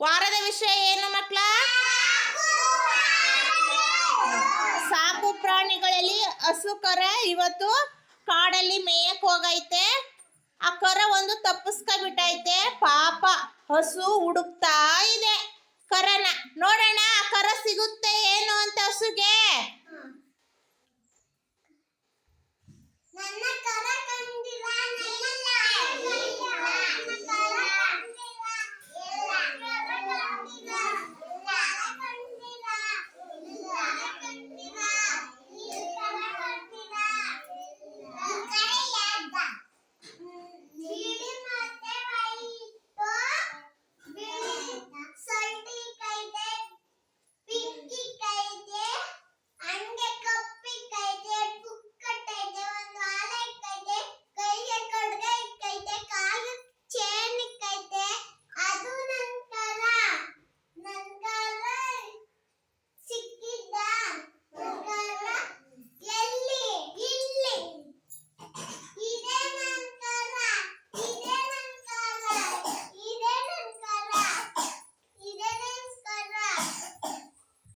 ವಾರದ ವಿಷಯ ಏನು ಮಕ್ಕಳ ಸಾಕು ಪ್ರಾಣಿಗಳಲ್ಲಿ ಹಸು ಕರ ಇವತ್ತು ಕಾಡಲ್ಲಿ ಮೇಯಕ್ ಹೋಗೈತೆ. ಆ ಕರ ಒಂದು ತಪ್ಪಿಸ್ಕೊಂಡ್ಬಿಟ್ಟೈತೆ ಪಾಪ, ಹಸು ಹುಡುಕ್ತಾ ಇದೆ ಕರನ. ನೋಡೋಣ